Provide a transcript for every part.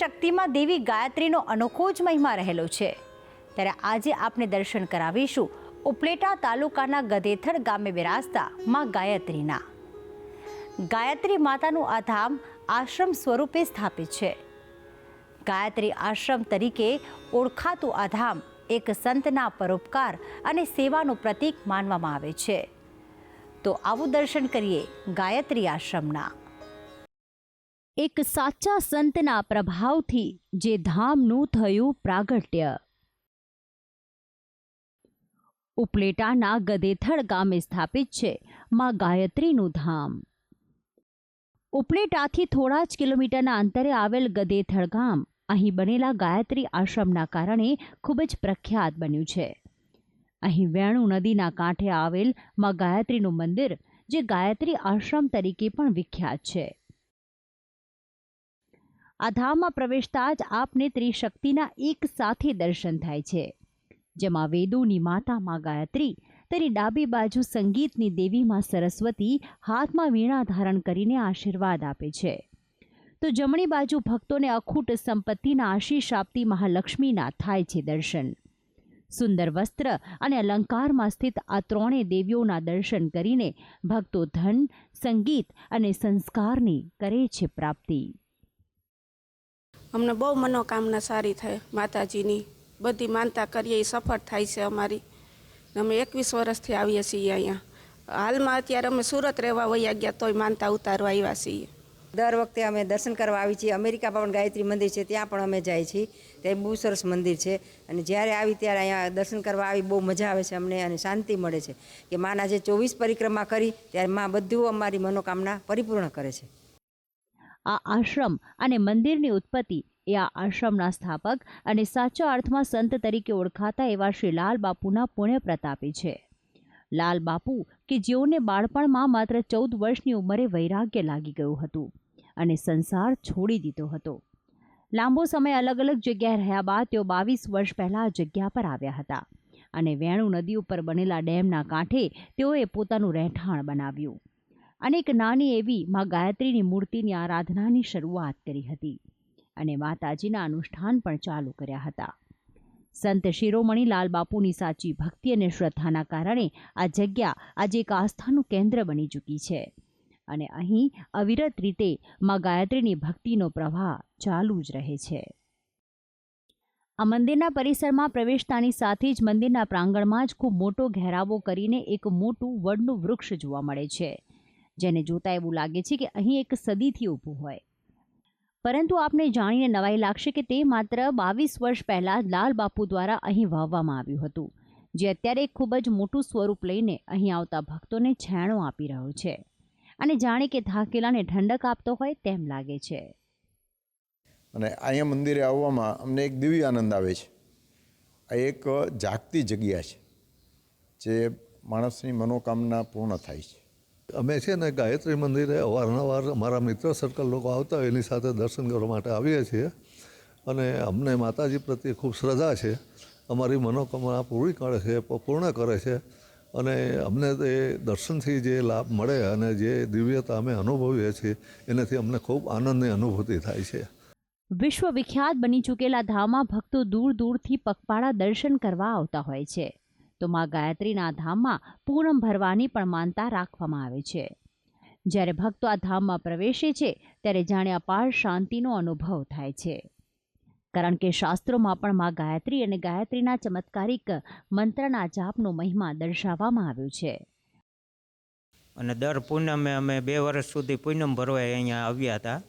ત્રિશક્તિમાં દેવી ગાયત્રીનો અનોખો જ મહિમા રહેલો છે. ત્યારે આજે આપણે દર્શન કરાવીશું ઉપલેટા તાલુકાના ગધેથર ગામે બિરાજતા માં ગાયત્રીના. ગાયત્રી માતાનું આ ધામ આશ્રમ સ્વરૂપે સ્થાપિત છે. ગાયત્રી આશ્રમ તરીકે ઓળખાતું આ ધામ એક સંતના પરોપકાર અને સેવાનું પ્રતીક માનવામાં આવે છે. તો આવું દર્શન કરીએ ગાયત્રી આશ્રમના. એક સાચા સંતના પ્રભાવથી જે ધામનું થયું પ્રાગટ્ય. ઉપલેટાના ગદેથડ ગામે સ્થાપિત છે માં ગાયત્રીનું ધામ. ઉપલેટાથી થોડા જ કિલોમીટરના અંતરે આવેલ ગદેથડ ગામ અહીં બનેલા ગાયત્રી આશ્રમના કારણે ખૂબ જ પ્રખ્યાત બન્યું છે. અહીં વેણુ નદીના કાંઠે આવેલમાં ગાયત્રીનું મંદિર, જે ગાયત્રી આશ્રમ તરીકે પણ વિખ્યાત છે. આ ધામમાં પ્રવેશતા જ આપને ત્રિશક્તિના એક સાથે દર્શન થાય છે. જેમાં વેદોની માતા માં ગાયત્રી તેની ડાબી બાજુ સંગીતની દેવીમાં સરસ્વતી હાથમાં વીણા ધારણ કરીને આશીર્વાદ આપે છે. તો જમણી બાજુ ભક્તોને અખૂટ સંપત્તિના આશીષ આપતી મહાલક્ષ્મીના થાય છે દર્શન. સુંદર વસ્ત્ર અને અલંકારમાં સ્થિત આ ત્રણેય દેવીઓના દર્શન કરીને ભક્તો ધન, સંગીત અને સંસ્કારની કરે છે પ્રાપ્તિ. અમને બહુ મનોકામના સારી થાય માતાજીની. બધી માનતા કરીએ એ સફળ થાય છે અમારી. અમે એકવીસ વર્ષથી આવીએ છીએ અહીંયા. હાલમાં અત્યારે અમે સુરત રહેવા વયા ગયા તોય માનતા ઉતારવા આવ્યા છીએ. દર વખતે અમે દર્શન કરવા આવી છીએ. અમેરિકા પણ ગાયત્રી મંદિર છે, ત્યાં પણ અમે જાય છીએ. ત્યાં બહુ સરસ મંદિર છે. અને જ્યારે આવી ત્યારે અહીંયા દર્શન કરવા આવી બહુ મજા આવે છે અમને અને શાંતિ મળે છે. કે માના જે ચોવીસ પરિક્રમા કરી, ત્યારે માં બધું અમારી મનોકામના પરિપૂર્ણ કરે છે. આ આશ્રમ અને મંદિરની ઉત્પત્તિ એ આ આશ્રમના સ્થાપક અને સાચા અર્થમાં સંત તરીકે ઓળખાતા એવા શ્રી લાલ બાપુના પુણ્ય પ્રતાપે છે. લાલ બાપુ કે જેઓને બાળપણમાં માત્ર ચૌદ વર્ષની ઉંમરે વૈરાગ્ય લાગી ગયું હતું અને સંસાર છોડી દીધો હતો. લાંબો સમય અલગ અલગ જગ્યાએ રહ્યા બાદ તેઓ બાવીસ વર્ષ પહેલાં આ જગ્યા પર આવ્યા હતા અને વેણુ નદી ઉપર બનેલા ડેમના કાંઠે તેઓએ પોતાનું રહેઠાણ બનાવ્યું. અને એક નાની એવી મા ગાયત્રીની મૂર્તિની આરાધનાની શરૂઆત કરી હતી અને માતાજીના અનુષ્ઠાન પણ ચાલુ કર્યા હતા. સંત શિરોમણી લાલ બાપુની સાચી ભક્તિ અને શ્રદ્ધાના કારણે આ જગ્યા આજે એક આસ્થાનું કેન્દ્ર બની ચૂકી છે અને અહીં અવિરત રીતે મા ગાયત્રીની ભક્તિનો પ્રવાહ ચાલુ જ રહે છે. આ મંદિરના પરિસરમાં પ્રવેશતાની સાથે જ મંદિરના પ્રાંગણમાં જ ખૂબ મોટો ઘેરાવો કરીને એક મોટું વડનું વૃક્ષ જોવા મળે છે. જેને જોતા એવું લાગે છે કે અહીં એક સદીથી ઊભું હોય. પરંતુ આપને જાણીને નવાઈ લાગશે કે તે માત્ર બાવીસ વર્ષ પહેલાં લાલ બાપુ દ્વારા અહીં વાવવામાં આવ્યું હતું, જે અત્યારે ખૂબ જ મોટું સ્વરૂપ લઈને અહીં આવતા ભક્તોને છાણો આપી રહ્યો છે અને જાણે કે થાકેલાને ઠંડક આપતો હોય તેમ લાગે છે. અને અહીંયા મંદિરે આવવામાં અમને એક દિવ્ય આનંદ આવે છે. આ એક જાગતી જગ્યા છે, જે માણસની મનોકામના પૂર્ણ થાય છે. અમે છે ને ગાયત્રી મંદિરે અવારનવાર અમારા મિત્ર સર્કલ લોકો આવતા હોય એની સાથે દર્શન કરવા માટે આવીએ છીએ. અને અમને માતાજી પ્રત્યે ખૂબ શ્રદ્ધા છે. અમારી મનોકામના પૂરી કરે છે પૂર્ણ કરે છે. અને અમને તે દર્શનથી જે લાભ મળે અને જે દિવ્યતા અમે અનુભવીએ છીએ, એનાથી અમને ખૂબ આનંદની અનુભૂતિ થાય છે. વિશ્વ વિખ્યાત બની ચૂકેલા ધામમાં ભક્તો દૂર દૂરથી પગપાળા દર્શન કરવા આવતા હોય છે. તો માં ગાયત્રીના ધામમાં પૂનમ ભરવાની પણ માનતા રાખવામાં આવે છે. જ્યારે ભક્તો આ ધામમાં પ્રવેશે છે, ત્યારે જાણે અપાર શાંતિનો અનુભવ થાય છે. કારણ કે શાસ્ત્રોમાં પણ માં ગાયત્રી અને ગાયત્રીના ચમત્કારિક મંત્રના જાપનો મહિમા દર્શાવવામાં આવ્યો છે. અને દર પૂનમે અમે બે વર્ષ સુધી પૂનમ ભરવા અહીંયા આવ્યા હતા.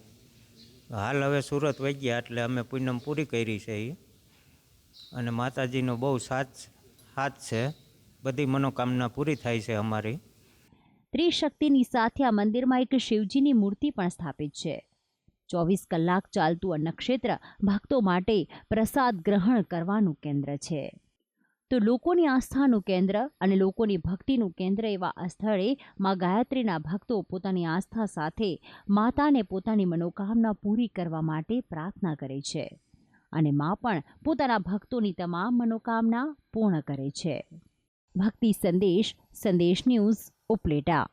હાલ હવે સુરત વહી ગયા એટલે અમે પૂનમ પૂરી કરી છે એ અને માતાજીનો બહુ સાથ હાથ છે. બધી મનોકામના પૂરી થાય છે અમારી. ત્રિશક્તિની સાથે આ મંદિરમાં એક શિવજીની મૂર્તિ પણ સ્થાપિત છે. ચોવીસ કલાક ચાલતું આ નક્ષત્ર ભક્તો માટે પ્રસાદ ગ્રહણ કરવાનું કેન્દ્ર છે. તો લોકોની આસ્થાનું કેન્દ્ર અને લોકોની ભક્તિનું કેન્દ્ર એવા આ સ્થળે મા ગાયત્રીના ભક્તો પોતાની આસ્થા સાથે માતાને પોતાની મનોકામના પૂરી કરવા માટે પ્રાર્થના કરે છે. અને મા પણ પોતાના ભક્તોની તમામ મનોકામના પૂર્ણ કરે છે. ભક્તિ સંદેશ સંદેશ ન્યૂઝ, ઉપલેટા.